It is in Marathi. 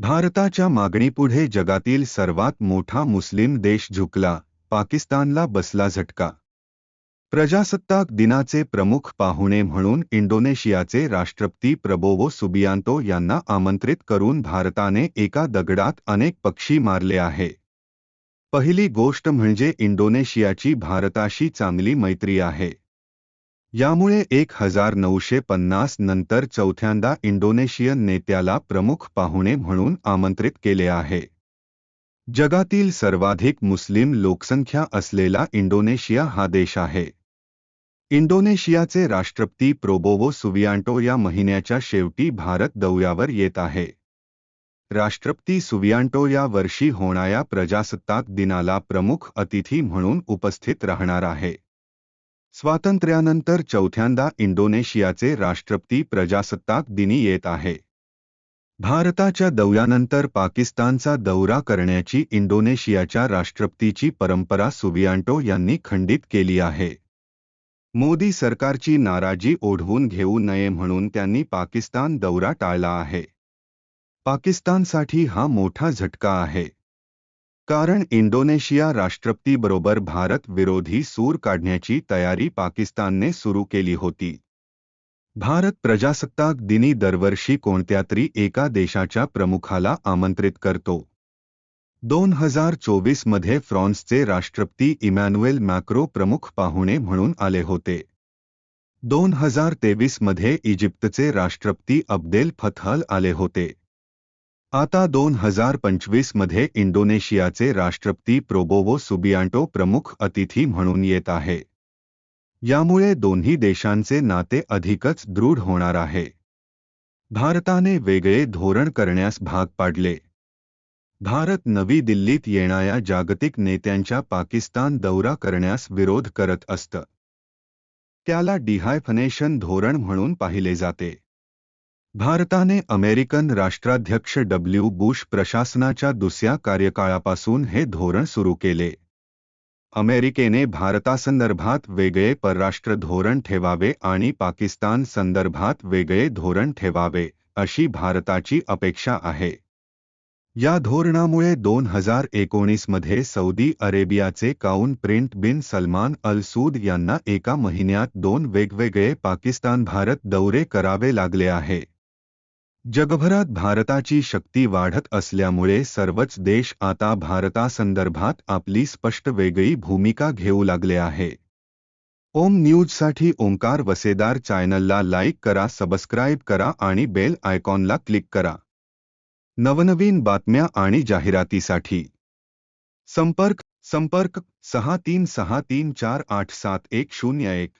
भारताच्या मागणीपुढे जगातील सर्वात मोठा मुस्लिम देश झुकला पाकिस्तानला बसला झटका. प्रजासत्ताक दिनाचे प्रमुख पाहुणे म्हणून इंडोनेशियाचे राष्ट्रपती प्रबोवो सुबियांतो यांना आमंत्रित करून भारताने एका दगडात अनेक पक्षी मारले आहे. पहिली गोष्ट म्हणजे इंडोनेशियाची भारताशी चांगली मैत्री आहे. यामुळे एक हजार नऊशे पन्नास नंतर चौथ्यांदा इंडोनेशियन नेत्याला प्रमुख पाहुणे म्हणून आमंत्रित केले आहे. जगातील सर्वाधिक मुस्लिम लोकसंख्या असलेला इंडोनेशिया हा देश आहे. इंडोनेशियाचे राष्ट्रपती प्रोबोवो सुवियांटो या महिन्याच्या शेवटी भारत दौऱ्यावर येत आहे. राष्ट्रपती सुवियांटो या वर्षी होणाऱ्या प्रजासत्ताक दिनाला प्रमुख अतिथी म्हणून उपस्थित राहणार आहे. स्वातंत्र्यानंतर चौथ्यांदा इंडोनेशियाचे राष्ट्रपती प्रजासत्ताक दिनी येत आहे. भारताच्या दौऱ्यानंतर पाकिस्तानचा दौरा करण्याची इंडोनेशियाच्या राष्ट्रपतीची परंपरा सुवियांटो यांनी खंडित केली आहे. मोदी सरकारची नाराजी ओढवून घेऊ नये म्हणून त्यांनी पाकिस्तान दौरा टाळला आहे. पाकिस्तानसाठी हा मोठा झटका आहे. कारण इंडोनेशिया राष्ट्रपतीबरोबर भारत विरोधी सूर काढण्याची तयारी पाकिस्तानने सुरू केली होती. भारत प्रजासत्ताक दिनी दरवर्षी कोणत्या तरी एका देशाच्या प्रमुखाला आमंत्रित करतो. दोन हज़ार चोवीस मध्ये फ्रान्सचे राष्ट्रपती इमॅन्युएल मॅक्रो प्रमुख पाहुणे म्हणून आले होते. दोन हज़ार तेवीस मध्ये इजिप्तचे राष्ट्रपती अब्देल फथल आले होते. आता दोन हजार पंचवीसमध्ये इंडोनेशियाचे राष्ट्रपती प्रोबोवो सुबियांटो प्रमुख अतिथी म्हणून येत आहे. यामुळे दोन्ही देशांचे नाते अधिकच दृढ होणार आहे. भारताने वेगळे धोरण करण्यास भाग पाडले. भारत नवी दिल्लीत येणाऱ्या जागतिक नेत्यांच्या पाकिस्तान दौरा करण्यास विरोध करत असतं. त्याला डिहायफनेशन धोरण म्हणून पाहिले जाते. भारताने अमेरिकन राष्ट्राध्यक्ष डब्ल्यू बुश प्रशासनाच्या दुसऱ्या कार्यकाळापासून हे धोरण सुरू केले. अमेरिकेने भारतासंदर्भात वेगळे परराष्ट्र धोरण ठेवावे आणि पाकिस्तान संदर्भात वेगळे धोरण ठेवावे अशी भारताची अपेक्षा आहे. या धोरणामुळे दोन हजार एकोणीसमध्ये सौदी अरेबियाचे काउन प्रिंट बिन सलमान अल सूद यांना एका महिन्यात दोन वेगवेगळे पाकिस्तान भारत दौरे करावे लागले आहे. जगभरात भारताची शक्ती वाढत असल्यामुळे सर्वच देश आता भारतासंदर्भात आपली स्पष्ट वेगळी भूमिका घेऊ लागले आहे. ओम न्यूजसाठी ओंकार वसेदार चॅनलला लाईक करा सबस्क्राईब करा आणि बेल आयकॉनला क्लिक करा. नवनवीन बातम्या आणि जाहिरातीसाठी संपर्क संपर्क सहा तीन सहा तीन चार आठ सात एक शून्य एक.